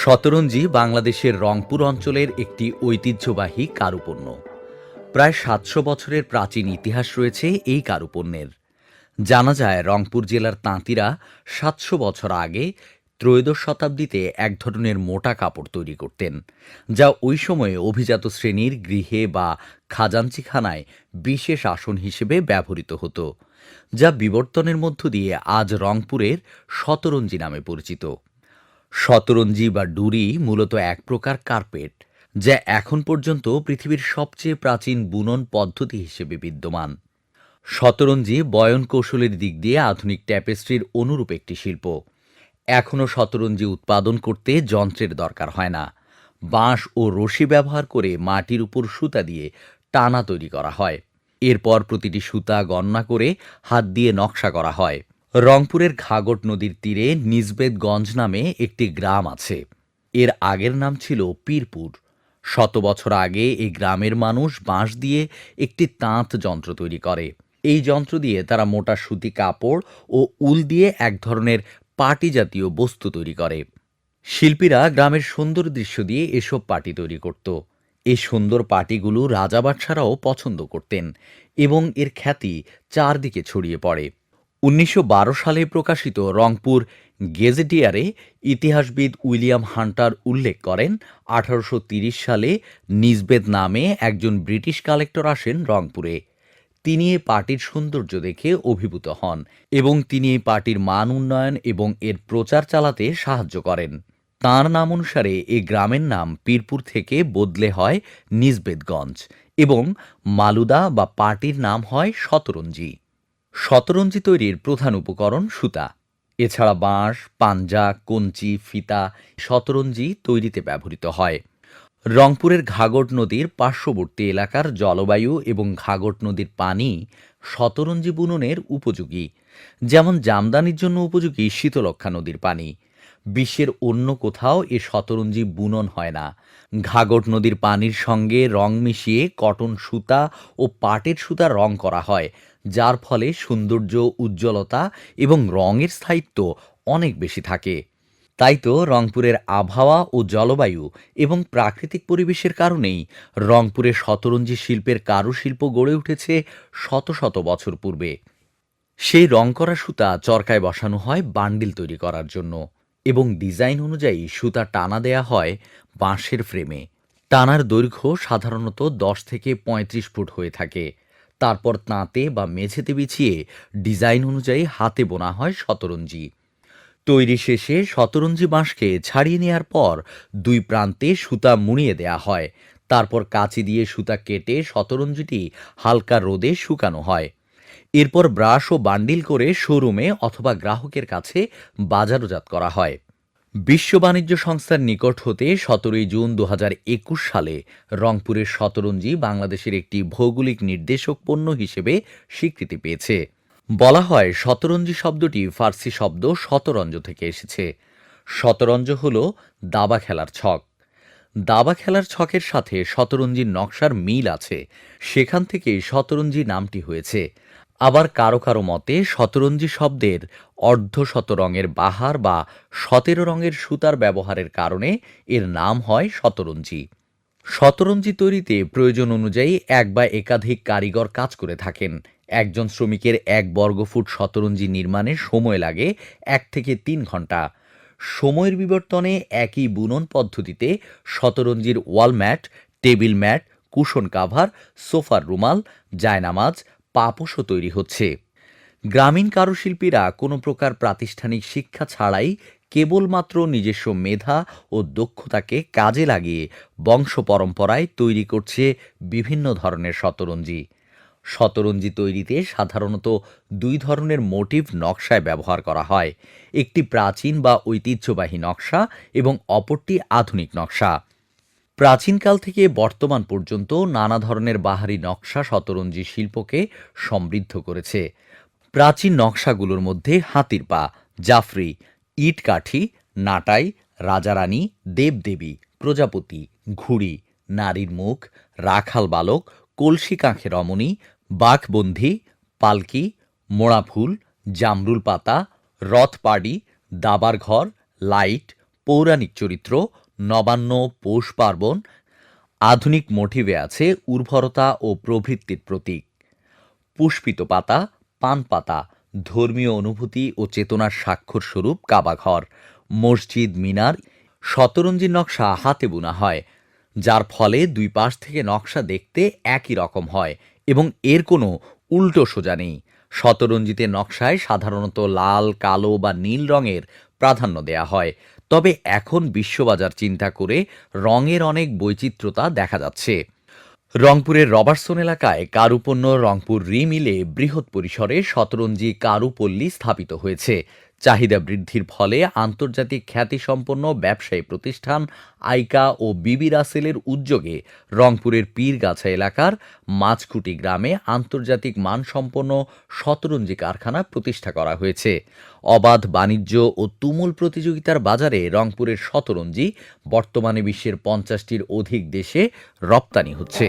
শতরঞ্জি বাংলাদেশের রংপুর অঞ্চলের একটি ঐতিহ্যবাহী কারুপণ্য। প্রায় সাতশো বছরের প্রাচীন ইতিহাস রয়েছে এই কারুপণ্যের। জানা যায়, রংপুর জেলার তাঁতিরা সাতশো বছর আগে ত্রয়োদশ শতাব্দীতে এক ধরনের মোটা কাপড় তৈরি করতেন, যা ওই সময়ে অভিজাত শ্রেণির গৃহে বা খাজাঞ্চিখানায় বিশেষ আসন হিসেবে ব্যবহৃত হতো, যা বিবর্তনের মধ্য দিয়ে আজ রংপুরের শতরঞ্জি নামে পরিচিত। শতরঞ্জি বা ডুরি মূলত এক প্রকার কার্পেট, যা এখন পর্যন্ত পৃথিবীর সবচেয়ে প্রাচীন বুনন পদ্ধতি হিসেবে বিদ্যমান। শতরঞ্জি বয়ন কৌশলের দিক দিয়ে আধুনিক ট্যাপেস্ট্রির অনুরূপ একটি শিল্প। এখনও শতরঞ্জি উৎপাদন করতে যন্ত্রের দরকার হয় না। বাঁশ ও রশি ব্যবহার করে মাটির উপর সুতা দিয়ে টানা তৈরি করা হয়। এরপর প্রতিটি সুতা গণনা করে হাত দিয়ে নকশা করা হয়। রংপুরের ঘাগট নদীর তীরে নিজবেদগঞ্জ নামে একটি গ্রাম আছে। এর আগের নাম ছিল পীরপুর। শত বছর আগে এই গ্রামের মানুষ বাঁশ দিয়ে একটি তাঁত যন্ত্র তৈরি করে। এই যন্ত্র দিয়ে তারা মোটা সুতি কাপড় ও উল দিয়ে এক ধরনের পাটি জাতীয় বস্তু তৈরি করে। শিল্পীরা গ্রামের সুন্দর দৃশ্য দিয়ে এসব পাটি তৈরি করত। এই সুন্দর পাটিগুলো রাজা বাদশারাও পছন্দ করতেন এবং এর খ্যাতি চারদিকে ছড়িয়ে পড়ে। উনিশশো বারো সালে প্রকাশিত রংপুর গেজেটিয়ারে ইতিহাসবিদ উইলিয়াম হান্টার উল্লেখ করেন, আঠারোশো সালে নিজবেদ নামে একজন ব্রিটিশ কালেক্টর আসেন রংপুরে। তিনি এই পার্টির সৌন্দর্য দেখে অভিভূত হন এবং তিনি এই পার্টির মান উন্নয়ন এবং এর প্রচার চালাতে সাহায্য করেন। তাঁর নাম অনুসারে এ গ্রামের নাম পীরপুর থেকে বদলে হয় নিজবেদগঞ্জ এবং মালুদা বা পার্টির নাম হয় শতরঞ্জি। শতরঞ্জি তৈরির প্রধান উপকরণ সুতা। এছাড়া বাঁশ, পাঞ্জা, কঞ্চি, ফিতা শতরঞ্জি তৈরিতে ব্যবহৃত হয়। রংপুরের ঘাগট নদীর পার্শ্ববর্তী এলাকার জলবায়ু এবং ঘাগট নদীর পানি শতরঞ্জি বুননের উপযোগী। যেমন জামদানির জন্য উপযোগী শীতলক্ষা নদীর পানি। বিশ্বের অন্য কোথাও এ শতরঞ্জি বুনন হয় না। ঘাগট নদীর পানির সঙ্গে রং মিশিয়ে কটন সুতা ও পাটের সুতা রং করা হয়। যার ফলে সৌন্দর্য, উজ্জ্বলতা এবং রঙের স্থায়িত্ব অনেক বেশি থাকে। তাই তো রংপুরের আবহাওয়া ও জলবায়ু এবং প্রাকৃতিক পরিবেশের কারণেই রংপুরে শতরঞ্জি শিল্পের কারুশিল্প গড়ে উঠেছে শত শত বছর পূর্বে। সেই রং করা সুতা চরকায় বসানো হয় বান্ডিল তৈরি করার জন্য এবং ডিজাইন অনুযায়ী সুতা টানা দেয়া হয় বাঁশের ফ্রেমে। টানার দৈর্ঘ্য সাধারণত দশ থেকে পঁয়ত্রিশ ফুট হয়ে থাকে। তারপর তাঁতে বা মেঝেতে বিছিয়ে ডিজাইন অনুযায়ী হাতে বোনা হয় শতরঞ্জি। তৈরি শেষে শতরঞ্জি বাঁশকে ছাড়িয়ে নেওয়ার পর দুই প্রান্তে সুতা মুড়িয়ে দেয়া হয়। তারপর কাঁচি দিয়ে সুতা কেটে শতরঞ্জিটি হালকা রোদে শুকানো হয়। এরপর ব্রাশ ও বান্ডিল করে শোরুমে অথবা গ্রাহকের কাছে বাজারজাত করা হয়। বিশ্ব বাণিজ্য সংস্থার নিকট হতে সতেরোই জুন দু একুশ সালে রংপুরের শতরঞ্জি বাংলাদেশের একটি ভৌগোলিক নির্দেশক পণ্য হিসেবে স্বীকৃতি পেয়েছে। বলা হয়, শতরঞ্জি শব্দটি ফার্সি শব্দ শতরঞ্জ থেকে এসেছে। শতরঞ্জ হল দাবা খেলার ছক। দাবা খেলার ছকের সাথে শতরঞ্জির নকশার মিল আছে। সেখান থেকেই শতরঞ্জি নামটি হয়েছে। আবার কারও কারও মতে শতরঞ্জি শব্দের অর্ধ শত রঙের বাহার বা সতেরো রঙের সুতার ব্যবহারের কারণে এর নাম হয় শতরঞ্জি। শতরঞ্জি তৈরিতে প্রয়োজন অনুযায়ী এক বা একাধিক কারিগর কাজ করে থাকেন। একজন শ্রমিকের এক বর্গফুট শতরঞ্জি নির্মাণে সময় লাগে এক থেকে তিন ঘণ্টা। সময়ের বিবর্তনে একই বুনন পদ্ধতিতে শতরঞ্জির wall mat, table mat, cushion cover, সোফার রুমাল, জায়নামাজ পাপোশও তৈরি হচ্ছে। গ্রামীণ কারুশিল্পীরা কোনো প্রকার প্রাতিষ্ঠানিক শিক্ষা ছাড়াই কেবলমাত্র নিজস্ব মেধা ও দক্ষতাকে কাজে লাগিয়ে বংশ পরম্পরায় তৈরি করছে বিভিন্ন ধরনের শতরঞ্জি। শতরঞ্জি তৈরিতে সাধারণত দুই ধরনের মোটিভ নকশায় ব্যবহার করা হয়। একটি প্রাচীন বা ঐতিহ্যবাহী নকশা এবং অপরটি আধুনিক নকশা। প্রাচীনকাল থেকে বর্তমান পর্যন্ত নানা ধরনের বাহারি নকশা শতরঞ্জি শিল্পকে সমৃদ্ধ করেছে। প্রাচীন নকশাগুলোর মধ্যে হাতির পা, জাফরি ইট কাঠি নাটাই, রাজারানী, দেবদেবী, প্রজাপতি, ঘুড়ি, নারীর মুখ, রাখাল বালক, কলসি কাঁখে রমণী বাঘবন্ধি পালকি মোড়া ফুল জামরুল পাতা, রথ পাড়ি, দাবার ঘর, লাইট, পৌরাণিক চরিত্র নবান্ন পৌষ পার্বণ আধুনিক মোটিভে আছে উর্বরতা ও প্রবৃত্তির প্রতীক। পুষ্পিত পাতা, পান পাতা, ধর্মীয় অনুভূতি ও চেতনার স্বাক্ষর স্বরূপ কাবাঘর, মসজিদ মিনার শতরঞ্জির নকশা হাতে বোনা হয়, যার ফলে দুই পাশ থেকে নকশা দেখতে একই রকম হয় এবং এর কোনো উল্টো সোজা নেই। শতরঞ্জিতে নকশায় সাধারণত লাল, কালো বা নীল রঙের প্রাধান্য দেয়া হয়। তবে এখন বিশ্ববাজার চিন্তা করে রঙের অনেক বৈচিত্র্যতা দেখা যাচ্ছে। রংপুরের রবার্টসন এলাকায় কারুপণ্য রংপুর রিমিলে বৃহৎ পরিসরে শতরঞ্জি কারুপল্লী স্থাপিত হয়েছে। চাহিদা বৃদ্ধির ফলে আন্তর্জাতিক খ্যাতিসম্পন্ন ব্যবসায়ী প্রতিষ্ঠান আইকা ও বিবি রাসেলের উদ্যোগে রংপুরের পীরগাছা এলাকার মাছকুটি গ্রামে আন্তর্জাতিক মানসম্পন্ন শতরঞ্জি কারখানা প্রতিষ্ঠা করা হয়েছে। অবাধ বাণিজ্য ও তুমুল প্রতিযোগিতার বাজারে রংপুরের শতরঞ্জি বর্তমানে বিশ্বের পঞ্চাশটির অধিক দেশে রপ্তানি হচ্ছে।